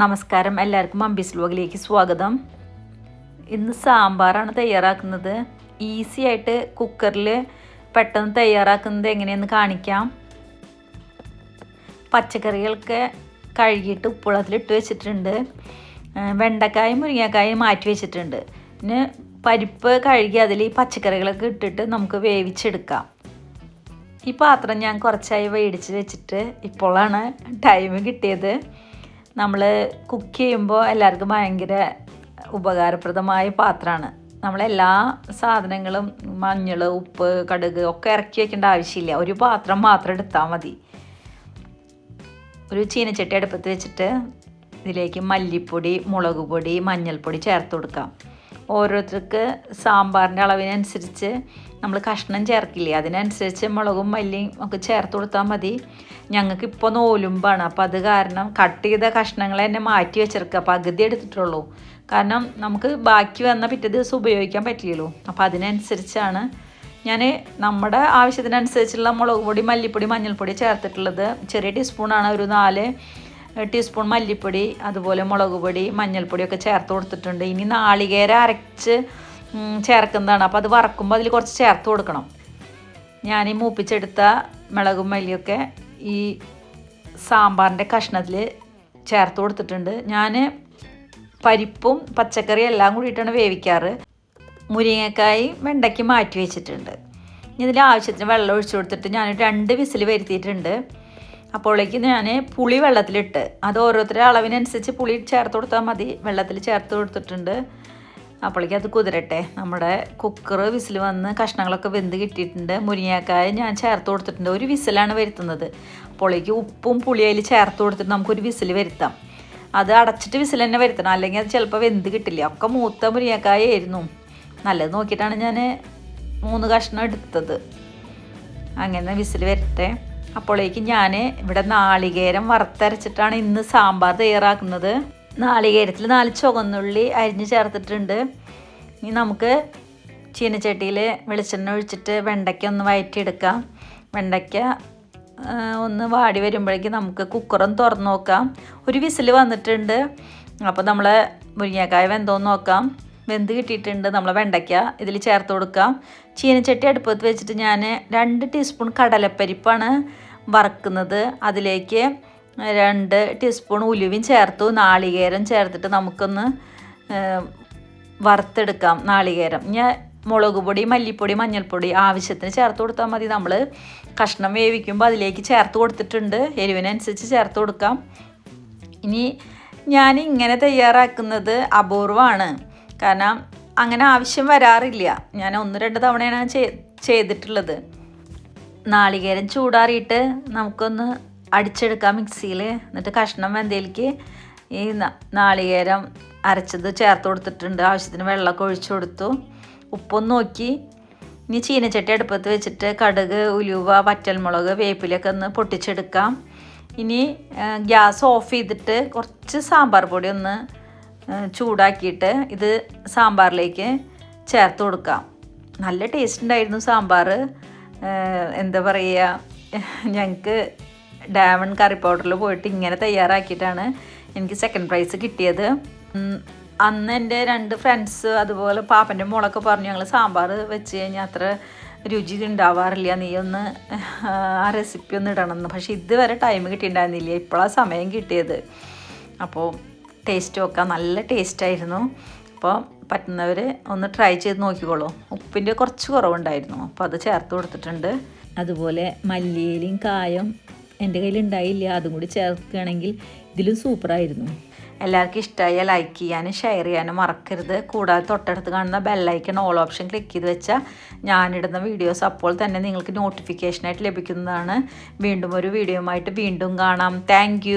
നമസ്കാരം. എല്ലാവർക്കും അമ്പീസ് വ്ലോഗിലേക്ക് സ്വാഗതം. ഇന്ന് സാമ്പാറാണ് തയ്യാറാക്കുന്നത്. ഈസി ആയിട്ട് കുക്കറിൽ പെട്ടെന്ന് തയ്യാറാക്കുന്നത് എങ്ങനെയെന്ന് കാണിക്കാം. പച്ചക്കറികളൊക്കെ കഴുകിയിട്ട് ഉപ്പുളത്തിലിട്ട് വെച്ചിട്ടുണ്ട്. വെണ്ടക്കായും മുരിങ്ങക്കായും മാറ്റി വെച്ചിട്ടുണ്ട്. പിന്നെ പരിപ്പ് കഴുകി അതിൽ ഈ പച്ചക്കറികളൊക്കെ ഇട്ടിട്ട് നമുക്ക് വേവിച്ചെടുക്കാം. ഈ പാത്രം ഞാൻ കുറച്ചായി മേടിച്ച് വെച്ചിട്ട് ഇപ്പോഴാണ് ടൈം കിട്ടിയത്. നമ്മൾ കുക്ക് ചെയ്യുമ്പോൾ എല്ലാവർക്കും ഭയങ്കര ഉപകാരപ്രദമായ പാത്രമാണ്. നമ്മളെല്ലാ സാധനങ്ങളും മഞ്ഞൾ ഉപ്പ് കടുക് ഒക്കെ ഇറക്കി വെക്കേണ്ട ആവശ്യമില്ല. ഒരു പാത്രം മാത്രം എടുത്താൽ മതി. ഒരു ചീനച്ചട്ടി അടുപ്പത്ത് വെച്ചിട്ട് ഇതിലേക്ക് മല്ലിപ്പൊടി മുളക് പൊടി മഞ്ഞൾപ്പൊടി ചേർത്ത് കൊടുക്കാം. ഓരോരുത്തർക്ക് സാമ്പാറിന്റെ അളവിനനുസരിച്ച് നമ്മൾ കഷ്ണം ചേർക്കില്ലേ? അതിനനുസരിച്ച് മുളകും മല്ലിയും ഒക്കെ ചേർത്ത് കൊടുത്താൽ മതി. ഞങ്ങൾക്ക് ഇപ്പോൾ നോലുമ്പാണ് അപ്പോൾ അത് കാരണം കട്ട് ചെയ്ത കഷ്ണങ്ങൾ തന്നെ മാറ്റി വെച്ചിരിക്കുക. പകുതി എടുത്തിട്ടുള്ളൂ. കാരണം നമുക്ക് ബാക്കി വന്ന പിറ്റേ ദിവസം ഉപയോഗിക്കാൻ പറ്റില്ലല്ലോ. അപ്പോൾ അതിനനുസരിച്ചാണ് ഞാൻ നമ്മുടെ ആവശ്യത്തിനനുസരിച്ചുള്ള മുളക് പൊടി മല്ലിപ്പൊടി മഞ്ഞൾപ്പൊടി ചേർത്തിട്ടുള്ളത്. ചെറിയ ടീസ്പൂണാണ് ഒരു നാല് ടീസ്പൂൺ മല്ലിപ്പൊടി അതുപോലെ മുളക് പൊടി മഞ്ഞൾപ്പൊടിയൊക്കെ ചേർത്ത് കൊടുത്തിട്ടുണ്ട്. ഇനി നാളികേര അരച്ച് ചേർക്കുന്നതാണ്. അപ്പോൾ അത് വറക്കുമ്പോൾ അതിൽ കുറച്ച് ചേർത്ത് കൊടുക്കണം. ഞാൻ ഈ മൂപ്പിച്ചെടുത്ത മുളകും മല്ലിയൊക്കെ ഈ സാമ്പാറിന്റെ കഷ്ണത്തിൽ ചേർത്ത് കൊടുത്തിട്ടുണ്ട്. ഞാൻ പരിപ്പും പച്ചക്കറിയും എല്ലാം കൂടിയിട്ടാണ് വേവിക്കാറ്. മുരിങ്ങക്കായി വെണ്ടയ്ക്ക് മാറ്റി വെച്ചിട്ടുണ്ട്. ഇതിൽ ആവശ്യത്തിന് വെള്ളം ഒഴിച്ചു കൊടുത്തിട്ട് ഞാൻ രണ്ട് വിസിൽ വരുത്തിയിട്ടുണ്ട്. അപ്പോഴേക്ക് ഞാൻ പുളി വെള്ളത്തിലിട്ട് അത് ഓരോരുത്തരുടെ അളവിനനുസരിച്ച് പുളി ചേർത്ത് കൊടുത്താൽ മതി. വെള്ളത്തിൽ ചേർത്ത് കൊടുത്തിട്ടുണ്ട്. അപ്പോഴേക്ക് അത് കുതിരട്ടെ. നമ്മുടെ കുക്കർ വിസിൽ വന്ന് കഷ്ണങ്ങളൊക്കെ വെന്ത് കിട്ടിയിട്ടുണ്ട്. മുരിങ്ങക്കായ ഞാൻ ചേർത്ത് കൊടുത്തിട്ടുണ്ട്. ഒരു വിസിലാണ് വരുത്തുന്നത്. അപ്പോഴേക്ക് ഉപ്പും പുളി അതിൽ ചേർത്ത് കൊടുത്തിട്ട് നമുക്കൊരു വിസിൽ വരുത്താം. അത് അടച്ചിട്ട് വിസിൽ തന്നെ വരുത്തണം. അല്ലെങ്കിൽ അത് ചിലപ്പോൾ വെന്ത് കിട്ടില്ല. ഒക്കെ മൂത്ത മുരിങ്ങക്കായ ആയിരുന്നു. നല്ലത് നോക്കിയിട്ടാണ് ഞാൻ മൂന്ന് കഷ്ണം എടുത്തത്. അങ്ങനെ വിസിൽ വരട്ടെ. അപ്പോഴേക്ക് ഞാൻ ഇവിടെ നാളികേരം വറുത്തരച്ചിട്ടാണ് ഇന്ന് സാമ്പാർ തയ്യാറാക്കുന്നത്. നാളികേരത്തിൽ നാല് ചുവന്നുള്ളി അരിഞ്ഞ് ചേർത്തിട്ടുണ്ട്. ഇനി നമുക്ക് ചീനച്ചട്ടിയിൽ വെളിച്ചെണ്ണ ഒഴിച്ചിട്ട് വെണ്ടയ്ക്ക ഒന്ന് വയറ്റിയെടുക്കാം. വെണ്ടയ്ക്ക ഒന്ന് വാടി വരുമ്പോഴേക്ക് നമുക്ക് കുക്കറും തുറന്ന് നോക്കാം. ഒരു വിസിൽ വന്നിട്ടുണ്ട്. അപ്പോൾ നമ്മൾ മുരിങ്ങക്കായ വെന്തോന്ന് നോക്കാം. വെന്ത് കിട്ടിയിട്ടുണ്ട്. നമ്മൾ വെണ്ടയ്ക്ക ഇതിൽ ചേർത്ത് കൊടുക്കാം. ചീനച്ചട്ടി അടുപ്പത്ത് വെച്ചിട്ട് ഞാൻ രണ്ട് ടീസ്പൂൺ കടലപ്പരിപ്പാണ് വറക്കുന്നത്. അതിലേക്ക് രണ്ട് ടീസ്പൂൺ ഉലുവയും ചേർത്തു. നാളികേരം ചേർത്തിട്ട് നമുക്കൊന്ന് വറുത്തെടുക്കാം നാളികേരം. ഞാൻ മുളക് പൊടി മല്ലിപ്പൊടി മഞ്ഞൾപ്പൊടി ആവശ്യത്തിന് ചേർത്ത് കൊടുത്താൽ മതി. നമ്മൾ കഷ്ണം വേവിക്കുമ്പോൾ അതിലേക്ക് ചേർത്ത് കൊടുത്തിട്ടുണ്ട്. എരിവിനനുസരിച്ച് ചേർത്ത് കൊടുക്കാം. ഇനി ഞാൻ ഇങ്ങനെ തയ്യാറാക്കുന്നത് അപൂർവമാണ്. കാരണം അങ്ങനെ ആവശ്യം വരാറില്ല. ഞാൻ ഒന്ന് രണ്ട് തവണയാണ് ചെയ്തിട്ടുള്ളത്. നാളികേരം ചൂടാറിയിട്ട് നമുക്കൊന്ന് അടിച്ചെടുക്കാം മിക്സിയിൽ എന്നിട്ട് കഷ്ണം വെന്തയിലേക്ക് ഈ നാളികേരം അരച്ചത് ചേർത്ത് കൊടുത്തിട്ടുണ്ട്. ആവശ്യത്തിന് വെള്ളമൊക്കെ ഒഴിച്ചു കൊടുത്തു. ഉപ്പൊന്ന് നോക്കി. ഇനി ചീനച്ചട്ടി അടുപ്പത്ത് വെച്ചിട്ട് കടുക് ഉലുവ പറ്റൽമുളക് വേപ്പിലൊക്കെ ഒന്ന് പൊട്ടിച്ചെടുക്കാം. ഇനി ഗ്യാസ് ഓഫ് ചെയ്തിട്ട് കുറച്ച് സാമ്പാർ പൊടി ഒന്ന് ചൂടാക്കിയിട്ട് ഇത് സാമ്പാറിലേക്ക് ചേർത്ത് കൊടുക്കാം. നല്ല ടേസ്റ്റ് ഉണ്ടായിരുന്നു സാമ്പാർ. എന്താ പറയുക ഞങ്ങൾക്ക് ഡാമൺ കറി പൗഡറിൽ പോയിട്ട് ഇങ്ങനെ തയ്യാറാക്കിയിട്ടാണ് എനിക്ക് സെക്കൻഡ് പ്രൈസ് കിട്ടിയത്. അന്ന് എന്റെ രണ്ട് ഫ്രണ്ട്സ് അതുപോലെ പാപ്പന്റെ മോളൊക്കെ പറഞ്ഞു ഞങ്ങൾ സാമ്പാർ വെച്ച് കഴിഞ്ഞാൽ അത്ര രുചി ഉണ്ടാവാറില്ല നീ ഒന്ന് ആ റെസിപ്പി ഒന്ന് ഇടണമെന്ന് പക്ഷേ ഇതുവരെ ടൈം കിട്ടിയിട്ടുണ്ടായിരുന്നില്ല ഇപ്പോഴാണ് സമയം കിട്ടിയത്. അപ്പോൾ ടേസ്റ്റ് ഒക്കെ നല്ല ടേസ്റ്റായിരുന്നു. അപ്പോൾ പറ്റുന്നവർ ഒന്ന് ട്രൈ ചെയ്ത് നോക്കിക്കോളൂ. ഉപ്പിന്റെ കുറച്ച് കുറവുണ്ടായിരുന്നു. അപ്പോൾ അത് ചേർത്ത് കൊടുത്തിട്ടുണ്ട്. അതുപോലെ മല്ലിയിലും കായം എന്റെ കയ്യിൽ ഉണ്ടായില്ല അതും കൂടി ചേർക്കുകയാണെങ്കിൽ ഇതിലും സൂപ്പറായിരുന്നു. എല്ലാവർക്കും ഇഷ്ടമായ ലൈക്ക് ചെയ്യാനും ഷെയർ ചെയ്യാനും മറക്കരുത്. കൂടാതെ തൊട്ടടുത്ത് കാണുന്ന ബെല്ലൈക്കൺ ഓൾ ഓപ്ഷൻ ക്ലിക്ക് ചെയ്ത് വെച്ചാൽ ഞാനിടുന്ന വീഡിയോസ് അപ്പോൾ തന്നെ നിങ്ങൾക്ക് നോട്ടിഫിക്കേഷനായിട്ട് ലഭിക്കുന്നതാണ്. വീണ്ടും ഒരു വീഡിയോയുമായിട്ട് വീണ്ടും കാണാം. താങ്ക്